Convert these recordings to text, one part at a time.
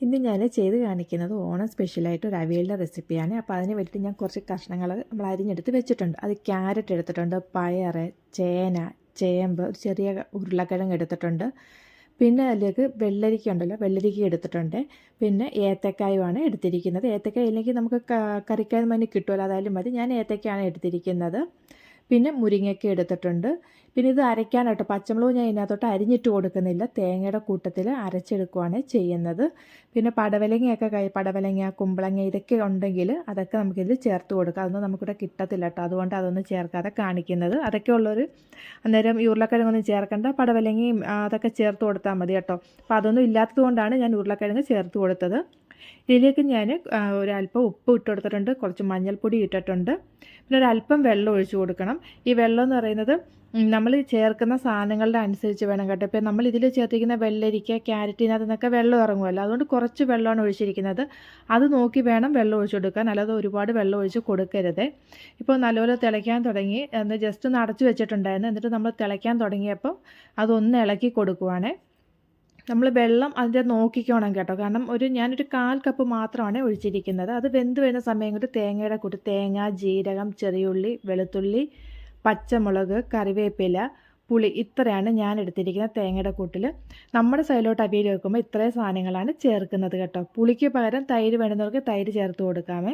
ഇന്ന് ഞാൻ ചെയ്ത് കാണിക്കുന്നത് ഓണം സ്പെഷ്യലായിട്ട് ഒരു അവിയലിന്റെ റെസിപ്പിയാണ് അപ്പോൾ അതിന് വേണ്ടിയിട്ട് ഞാൻ കുറച്ച് കഷ്ണങ്ങൾ നമ്മൾ അരിഞ്ഞെടുത്ത് വെച്ചിട്ടുണ്ട്. അത് ക്യാരറ്റ് എടുത്തിട്ടുണ്ട് പയർ ചേന ചേമ്പ് ഒരു ചെറിയ ഉരുളക്കിഴങ്ങ് എടുത്തിട്ടുണ്ട്. പിന്നെ അതിലേക്ക് വെള്ളരിക്ക ഉണ്ടല്ലോ വെള്ളരിക്ക എടുത്തിട്ടുണ്ട്. പിന്നെ ഏത്തക്കായുമാണ് എടുത്തിരിക്കുന്നത്. ഏത്തക്കായ ഇല്ലെങ്കിൽ നമുക്ക് കറിക്കായ മതി കിട്ടുമല്ലോ. അതായാലും മതി. ഞാൻ ഏത്തക്കായാണ് എടുത്തിരിക്കുന്നത്. പിന്നെ മുരിങ്ങയ്ക്ക എടുത്തിട്ടുണ്ട്. പിന്നെ ഇത് അരയ്ക്കാനായിട്ട് പച്ചമുളക് ഞാൻ ഇതിനകത്തോട്ട് അരിഞ്ഞിട്ട് കൊടുക്കുന്നില്ല. തേങ്ങയുടെ കൂട്ടത്തിൽ അരച്ചെടുക്കുകയാണ് ചെയ്യുന്നത്. പിന്നെ പടവലങ്ങയൊക്കെ കൈ പടവലങ്ങ കുമ്പളങ്ങ ഇതൊക്കെ ഉണ്ടെങ്കിൽ അതൊക്കെ നമുക്കിതിൽ ചേർത്ത് കൊടുക്കാം. അതൊന്നും നമുക്കിവിടെ കിട്ടത്തില്ല കേട്ടോ. അതുകൊണ്ട് അതൊന്നും ചേർക്കാതെ കാണിക്കുന്നത്. അതൊക്കെ ഉള്ളൊരു അന്നേരം ഉരുളക്കിഴങ്ങൊന്നും ചേർക്കേണ്ട. പടവലങ്ങയും അതൊക്കെ ചേർത്ത് കൊടുത്താൽ മതി കേട്ടോ. അപ്പോൾ അതൊന്നും ഇല്ലാത്തത് കൊണ്ടാണ് ഞാൻ ഉരുളക്കിഴങ്ങ് ചേർത്ത് കൊടുത്തത്. ഇതിലേക്ക് ഞാൻ ഒരല്പം ഉപ്പ് ഇട്ട് കൊടുത്തിട്ടുണ്ട്. കുറച്ച് മഞ്ഞൾപ്പൊടി ഇട്ടിട്ടുണ്ട്. പിന്നെ ഒരല്പം വെള്ളം ഒഴിച്ചു കൊടുക്കണം. ഈ വെള്ളം എന്ന് പറയുന്നത് നമ്മൾ ചേർക്കുന്ന സാധനങ്ങളുടെ അനുസരിച്ച് വേണം കേട്ടോ. ഇപ്പോൾ നമ്മൾ ഇതിൽ ചേർത്തിരിക്കുന്ന വെള്ളരിക്ക ക്യാരറ്റിനകത്ത് നിന്നൊക്കെ വെള്ളം ഇറങ്ങുമല്ലോ. അതുകൊണ്ട് കുറച്ച് വെള്ളമാണ് ഒഴിച്ചിരിക്കുന്നത്. അത് നോക്കി വേണം വെള്ളം ഒഴിച്ചു കൊടുക്കാൻ. അല്ലാതെ ഒരുപാട് വെള്ളം ഒഴിച്ച് കൊടുക്കരുത്. ഇപ്പോൾ നല്ലപോലെ തിളയ്ക്കാൻ തുടങ്ങി. എന്ന് ജസ്റ്റ് ഒന്ന് അടച്ചു വെച്ചിട്ടുണ്ടായിരുന്നു. എന്നിട്ട് നമ്മൾ തിളയ്ക്കാൻ തുടങ്ങിയപ്പോൾ അതൊന്ന് ഇളക്കി കൊടുക്കുവാണേ. നമ്മൾ വെള്ളം അതിന്റെ നോക്കിക്കോണം കേട്ടോ. കാരണം ഒരു ഞാനൊരു കാൽ കപ്പ് മാത്രമാണ് ഒഴിച്ചിരിക്കുന്നത്. അത് വെന്ത് വരുന്ന സമയം കൊണ്ട് തേങ്ങയുടെ കൂട്ട് തേങ്ങ ജീരകം ചെറിയുള്ളി വെളുത്തുള്ളി പച്ചമുളക് കറിവേപ്പില പുളി ഇത്രയാണ് ഞാൻ എടുത്തിരിക്കുന്ന തേങ്ങയുടെ കൂട്ടിൽ നമ്മുടെ സൈഡിലോട്ട് അവിയൽ വെക്കുമ്പോൾ ഇത്രയും സാധനങ്ങളാണ് ചേർക്കുന്നത് കേട്ടോ. പുളിക്ക് പകരം തൈര് വേണ്ടുന്നവർക്ക് തൈര് ചേർത്ത് കൊടുക്കാമേ.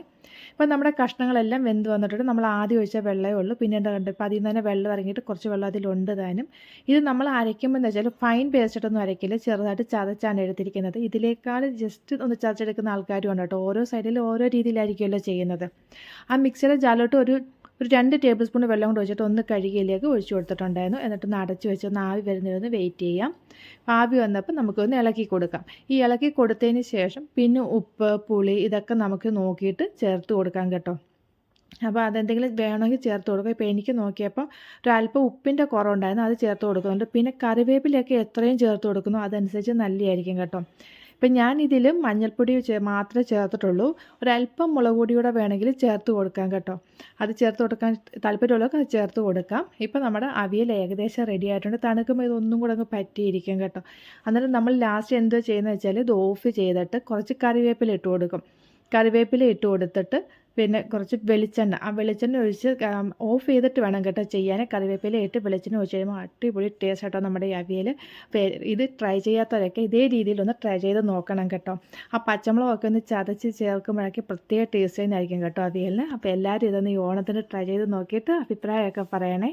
ഇപ്പം നമ്മുടെ കഷ്ണങ്ങളെല്ലാം വെന്ത് വന്നിട്ടുണ്ട്. നമ്മൾ ആദ്യം ഒഴിച്ച വെള്ളമേ ഉള്ളൂ. പിന്നെ എന്താ കണ്ടത് ഇപ്പം അതിൽ നിന്ന് തന്നെ വെള്ളം ഇറങ്ങിയിട്ട് കുറച്ച് വെള്ളം അതിലുണ്ട് താനും. ഇത് നമ്മൾ അരയ്ക്കുമ്പോൾ എന്ന് വെച്ചാൽ ഫൈൻ പേസ്റ്റിട്ടൊന്നും അരയ്ക്കില്ല. ചെറുതായിട്ട് ചതച്ചാണ് എടുത്തിരിക്കുന്നത്. ഇതിലേക്കാൾ ജസ്റ്റ് ഒന്ന് ചതച്ചെടുക്കുന്ന ആൾക്കാരും ഉണ്ട് കേട്ടോ. ഓരോ സൈഡിൽ ഓരോ രീതിയിലായിരിക്കുമല്ലോ ചെയ്യുന്നത്. ആ മിക്സിയുടെ ജാലോട്ട് ഒരു ഒരു രണ്ട് ടേബിൾ സ്പൂൺ വെള്ളം കൊണ്ട് ഒഴിച്ചിട്ട് ഒന്ന് കഴുകിയിലേക്ക് ഒഴിച്ചു കൊടുത്തിട്ടുണ്ടായിരുന്നു. എന്നിട്ട് അടച്ച് വെച്ച് ഒന്ന് ആവി വരുന്നതൊന്ന് വെയിറ്റ് ചെയ്യാം. ആവി വന്നപ്പോൾ നമുക്കൊന്ന് ഇളക്കി കൊടുക്കാം. ഈ ഇളക്കി കൊടുത്തതിന് ശേഷം പിന്നെ ഉപ്പ് പുളി ഇതൊക്കെ നമുക്ക് നോക്കിയിട്ട് ചേർത്ത് കൊടുക്കാം കേട്ടോ. അപ്പോൾ അതെന്തെങ്കിലും വേണമെങ്കിൽ ചേർത്ത് കൊടുക്കുക ഇപ്പോൾ എനിക്ക് നോക്കിയപ്പോൾ ഒരല്പം ഉപ്പിന്റെ കുറവുണ്ടായിരുന്നു അത് ചേർത്ത് കൊടുക്കുന്നുണ്ട്. പിന്നെ കറിവേപ്പിലൊക്കെ എത്രയും ചേർത്ത് കൊടുക്കുന്നു അതനുസരിച്ച് നല്ലതായിരിക്കും കേട്ടോ. ഇപ്പം ഞാൻ ഇതിൽ മഞ്ഞൾപ്പൊടി മാത്രമേ ചേർത്തിട്ടുള്ളൂ. ഒരല്പം മുളക് പൊടി കൂടെ വേണമെങ്കിൽ ചേർത്ത് കൊടുക്കാം കേട്ടോ. അത് ചേർത്ത് കൊടുക്കാൻ താല്പര്യമുള്ളവർക്ക് അത് ചേർത്ത് കൊടുക്കാം. ഇപ്പം നമ്മുടെ അവിയൽ ഏകദേശം റെഡി ആയിട്ടുണ്ട്. തണുക്കുമ്പോൾ ഇതൊന്നും കൂടെ അങ്ങ് പറ്റിയിരിക്കും കേട്ടോ. അന്നേരം നമ്മൾ ലാസ്റ്റ് എന്തോ ചെയ്യുന്നത് വെച്ചാൽ ഇത് ഓഫ് ചെയ്തിട്ട് കുറച്ച് കറിവേപ്പില ഇട്ട് കൊടുക്കും. കറിവേപ്പില ഇട്ട് കൊടുത്തിട്ട് പിന്നെ കുറച്ച് വെളിച്ചെണ്ണ. ആ വെളിച്ചെണ്ണ ഒഴിച്ച് ഓഫ് ചെയ്തിട്ട് വേണം കേട്ടോ ചെയ്യാൻ. കറിവേപ്പില ഇട്ട് വെളിച്ചെണ്ണ ഒഴിച്ച് കഴിയുമ്പോൾ അടിപൊളി ടേസ്റ്റ് കേട്ടോ നമ്മുടെ അവിയൽ. ഇത് ട്രൈ ചെയ്യാത്തവരൊക്കെ ഇതേ രീതിയിലൊന്ന് ട്രൈ ചെയ്ത് നോക്കണം കേട്ടോ. ആ പച്ചമുളകൊക്കെ ഒന്ന് ചതച്ച് ചേർക്കുമ്പോഴൊക്കെ പ്രത്യേക ടേസ്റ്റ് തന്നെയായിരിക്കും കേട്ടോ അവിയലിന്. അപ്പോൾ എല്ലാവരും ഇതൊന്ന് ഈ ഓണത്തിന് ട്രൈ ചെയ്ത് നോക്കിയിട്ട് അഭിപ്രായമൊക്കെ പറയണേ.